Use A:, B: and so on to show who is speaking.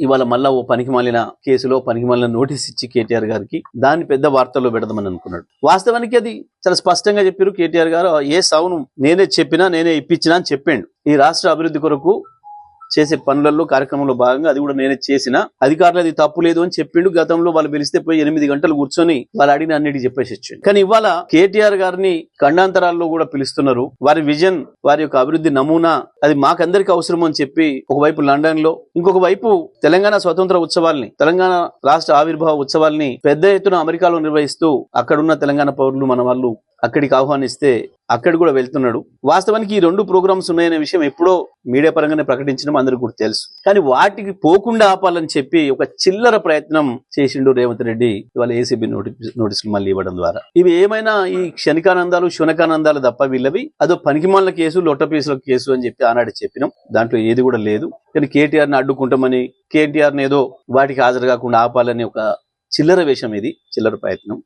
A: ఇవాళ మళ్ళా ఓ పనికి మాలిన కేసులో పనికిమాలిన నోటీస్ ఇచ్చి కేటీఆర్ గారికి దాన్ని పెద్ద వార్తల్లో పెడదామని అనుకున్నాడు. వాస్తవానికి అది చాలా స్పష్టంగా చెప్పారు. కేటీఆర్ గారు ఏ సౌను నేనే చెప్పినా నేనే ఇప్పించినా అని చెప్పిండు. ఈ రాష్ట్ర అభివృద్ధి కొరకు చేసే పనులలో కార్యక్రమంలో భాగంగా అది కూడా నేనే చేసిన. అధికారులు అది తప్పు లేదు అని చెప్పిండు. గతంలో వాళ్ళు పిలిస్తే పోయి ఎనిమిది గంటలు కూర్చొని వాళ్ళు అడిగిన అన్నిటి చెప్పేసి వచ్చింది కానీ ఇవాళ కేటీఆర్ గారిని ఖండాంతరాల్లో కూడా పిలుస్తున్నారు. వారి విజన్ వారి యొక్క అభివృద్ధి నమూనా అది మాకందరికి అవసరం అని చెప్పి ఒకవైపు లండన్లో ఇంకొక వైపు తెలంగాణ స్వతంత్ర ఉత్సవాల్ని తెలంగాణ రాష్ట్ర ఆవిర్భావ ఉత్సవాల్ని పెద్ద ఎత్తున అమెరికాలో నిర్వహిస్తూ అక్కడున్న తెలంగాణ పౌరులు మన వాళ్ళు అక్కడికి ఆహ్వానిస్తే అక్కడ కూడా వెళ్తున్నాడు. వాస్తవానికి ఈ రెండు ప్రోగ్రామ్స్ ఉన్నాయనే విషయం ఎప్పుడో మీడియా పరంగానే ప్రకటించడం అందరికి కూడా తెలుసు. కానీ వాటికి పోకుండా ఆపాలని చెప్పి ఒక చిల్లర ప్రయత్నం చేసిండు రేవంత్ రెడ్డి ఇవాళ ఏసీబీ నోటి నోటీసులు మళ్ళీ ఇవ్వడం ద్వారా. ఇవి ఏమైనా ఈ క్షణికానందాలు శునకానందాలు తప్ప వీళ్ళవి? అదో పనికిమాల కేసు లొట్టపీసుల కేసు అని చెప్పి ఆనాడు చెప్పినాం. దాంట్లో ఏది కూడా లేదు. కానీ కేటీఆర్ని అడ్డుకుంటామని కేటీఆర్ని ఏదో వాటికి హాజరు కాకుండా ఆపాలని ఒక చిల్లర వేషం ఇది చిల్లర ప్రయత్నం.